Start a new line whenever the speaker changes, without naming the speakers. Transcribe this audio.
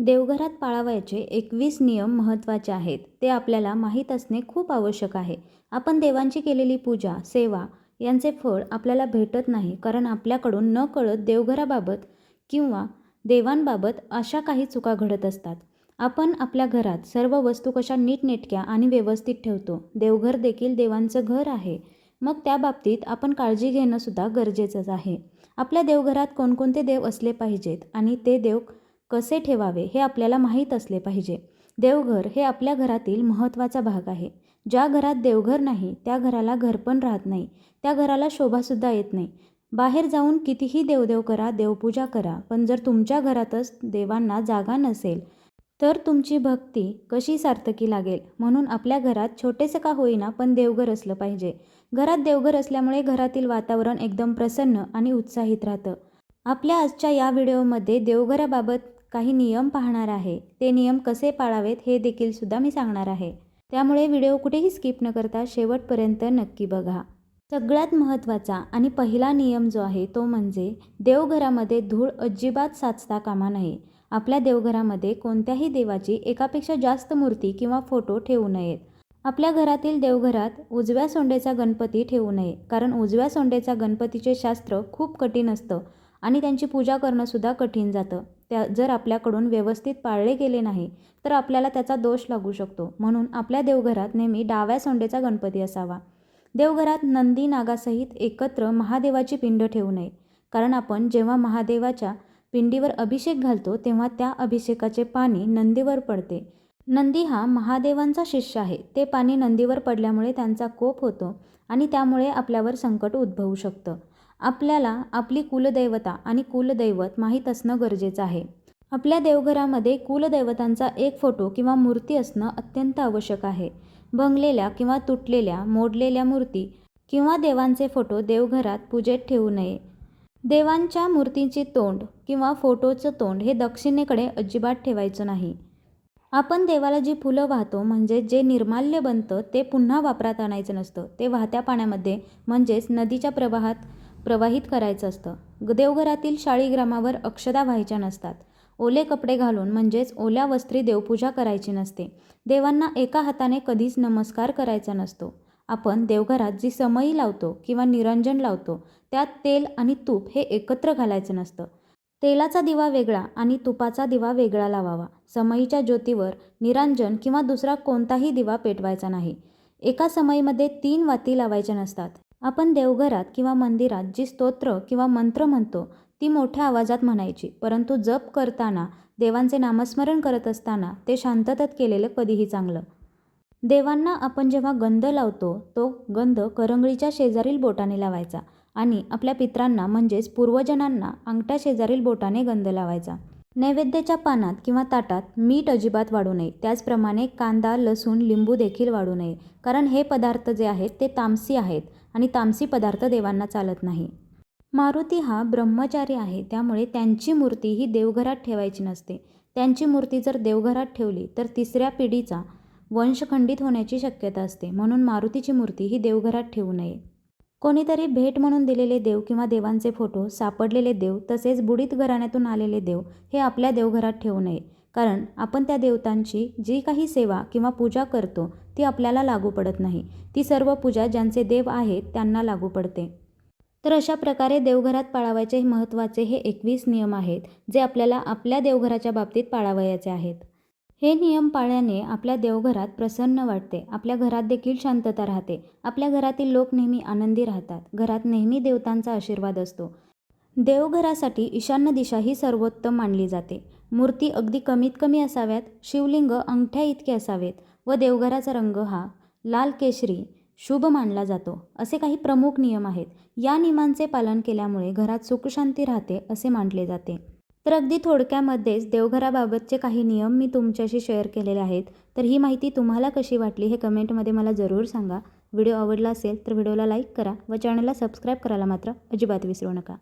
देवघरात पाळावयाचे एकवीस नियम महत्त्वाचे आहेत. ते आपल्याला माहीत असणे खूप आवश्यक आहे. आपण देवांची केलेली पूजा सेवा यांचे फळ आपल्याला भेटत नाही कारण आपल्याकडून न कळत देवघराबाबत किंवा देवांबाबत अशा काही चुका घडत असतात. आपण आपल्या घरात सर्व वस्तू कशा नीटनेटक्या आणि व्यवस्थित ठेवतो देवघर देखील देवांचं घर आहे. मग त्या बाबतीत आपण काळजी घेणंसुद्धा गरजेचंच आहे. आपल्या देवघरात कोणकोणते देव असले पाहिजेत आणि ते देव कसे ठेवावे हे आपल्याला माहीत असले पाहिजे. देवघर हे आपल्या घरातील महत्त्वाचा भाग आहे. ज्या घरात देवघर नाही त्या घराला घर पण राहत नाही. त्या घराला शोभासुद्धा येत नाही. बाहेर जाऊन कितीही देवदेव करा देवपूजा करा पण जर तुमच्या घरातच देवांना जागा नसेल तर तुमची भक्ती कशी सार्थकी लागेल? म्हणून आपल्या घरात छोटेसे का होईना पण देवघर असलं पाहिजे. घरात देवघर असल्यामुळे घरातील वातावरण एकदम प्रसन्न आणि उत्साहित राहतं. आपल्या आजच्या या व्हिडिओमध्ये देवघराबाबत काही नियम पाहणार आहे. ते नियम कसे पाळावेत हे देखील सुद्धा मी सांगणार आहे. त्यामुळे व्हिडिओ कुठेही स्किप न करता शेवटपर्यंत नक्की बघा. सगळ्यात महत्त्वाचा आणि पहिला नियम जो आहे तो म्हणजे देवघरामध्ये धूळ अजिबात साचता कामा नये. आपल्या देवघरामध्ये कोणत्याही देवाची एकापेक्षा जास्त मूर्ती किंवा फोटो ठेवू नयेत. आपल्या घरातील देवघरात उजव्या सोंडेचा गणपती ठेवू नये. कारण उजव्या सोंडेचा गणपतीचे शास्त्र खूप कठीण असतं. आणि त्यांची पूजा करणंसुद्धा कठीण जातं. त्या जर आपल्याकडून व्यवस्थित पाळले गेले नाही तर आपल्याला त्याचा दोष लागू शकतो. म्हणून आपल्या देवघरात नेहमी डाव्या सोंडेचा गणपती असावा. देवघरात नंदी नागासहित एकत्र महादेवाची पिंड ठेवू नये. कारण आपण जेव्हा महादेवाच्या पिंडीवर अभिषेक घालतो तेव्हा त्या अभिषेकाचे पाणी नंदीवर पडते. नंदी हा महादेवांचा शिष्य आहे. ते पाणी नंदीवर पडल्यामुळे त्यांचा कोप होतो आणि त्यामुळे आपल्यावर संकट उद्भवू शकतं. आपल्याला आपली कुलदैवता आणि कुलदैवत माहीत असणं गरजेचं आहे. आपल्या देवघरामध्ये कुलदैवतांचा एक फोटो किंवा मूर्ती असणं अत्यंत आवश्यक आहे. भंगलेल्या किंवा तुटलेल्या मोडलेल्या मूर्ती किंवा देवांचे फोटो देवघरात पूजेत ठेवू नये. देवांच्या मूर्तीचे तोंड किंवा फोटोचं तोंड हे दक्षिणेकडे अजिबात ठेवायचं नाही. आपण देवाला जी फुलं वाहतो म्हणजे जे निर्माल्य बनतं ते पुन्हा वापरात आणायचं नसतं. ते वाहत्या पाण्यामध्ये म्हणजेच नदीच्या प्रवाहात प्रवाहित करायचं असतं. देवघरातील शाळीग्रामावर अक्षदा व्हायच्या नसतात. ओले कपडे घालून म्हणजेच ओल्या वस्त्री देवपूजा करायची नसते. देवांना एका हाताने कधीच नमस्कार करायचा नसतो. आपण देवघरात जी समई लावतो किंवा निरंजन लावतो त्यात तेल आणि तूप हे एकत्र घालायचं नसतं. तेलाचा दिवा वेगळा आणि तुपाचा दिवा वेगळा लावावा. समईच्या ज्योतीवर निरांजन किंवा दुसरा कोणताही दिवा पेटवायचा नाही. एका समईमध्ये तीन वाती लावायच्या नसतात. आपण देवघरात किंवा मंदिरात जी स्तोत्र किंवा मंत्र म्हणतो ती मोठ्या आवाजात म्हणायची. परंतु जप करताना देवांचे नामस्मरण करत असताना ते शांततेत केलेलं कधीही चांगलं. देवांना आपण जेव्हा गंध लावतो तो गंध करंगळीच्या शेजारील बोटाने लावायचा आणि आपल्या पित्रांना म्हणजेच पूर्वजनांना अंगठ्या शेजारील बोटाने गंध लावायचा. नैवेद्याच्या पानात किंवा ताटात मीठ अजिबात वाढू नये. त्याचप्रमाणे कांदा लसूण लिंबू देखील वाढू नये. कारण हे पदार्थ जे आहेत ते तामसी आहेत. आणि तामसी पदार्थ देवांना चालत नाही. मारुती हा ब्रह्मचारी आहे त्यामुळे त्यांची मूर्ती ही देवघरात ठेवायची नसते. त्यांची मूर्ती जर देवघरात ठेवली तर तिसऱ्या पिढीचा वंश खंडित होण्याची शक्यता असते. म्हणून मारुतीची मूर्ती ही देवघरात ठेवू नये. कोणीतरी भेट म्हणून दिलेले देव किंवा देवांचे फोटो सापडलेले देव तसेच बुडीत घराण्यातून आलेले देव हे आपल्या देवघरात ठेवू नये. कारण आपण त्या देवतांची जी काही सेवा किंवा पूजा करतो ती आपल्याला लागू पडत नाही. ती सर्व पूजा ज्यांचे देव आहेत त्यांना लागू पडते. तर अशा प्रकारे देवघरात पाळावायचे महत्त्वाचे हे एकवीस नियम आहेत जे आपल्याला आपल्या देवघराच्या बाबतीत पाळावयाचे आहेत. हे नियम पाळल्याने आपल्या देवघरात प्रसन्न वाटते. आपल्या घरात देखील शांतता राहते. आपल्या घरातील लोक नेहमी आनंदी राहतात. घरात नेहमी देवतांचा आशीर्वाद असतो. देवघरासाठी ईशान्य दिशा ही सर्वोत्तम मानली जाते. मूर्ती अगदी कमीत कमी असाव्यात. शिवलिंग अंगठ्या इतके असावेत. व देवघराचा रंग हा लाल केशरी शुभ मानला जातो असे काही प्रमुख नियम आहेत. या नियमांचे पालन केल्यामुळे घरात सुखशांती राहते असे मानले जाते. तर अगदी थोडक्यामध्येच देवघराबाबतचे काही नियम मी तुमच्याशी शेअर केलेले आहेत. तर ही माहिती तुम्हाला कशी वाटली हे कमेंटमध्ये मला जरूर सांगा. व्हिडिओ आवडला असेल तर व्हिडिओला लाईक करा व चॅनलला सबस्क्राईब करायला मात्र अजिबात विसरू नका.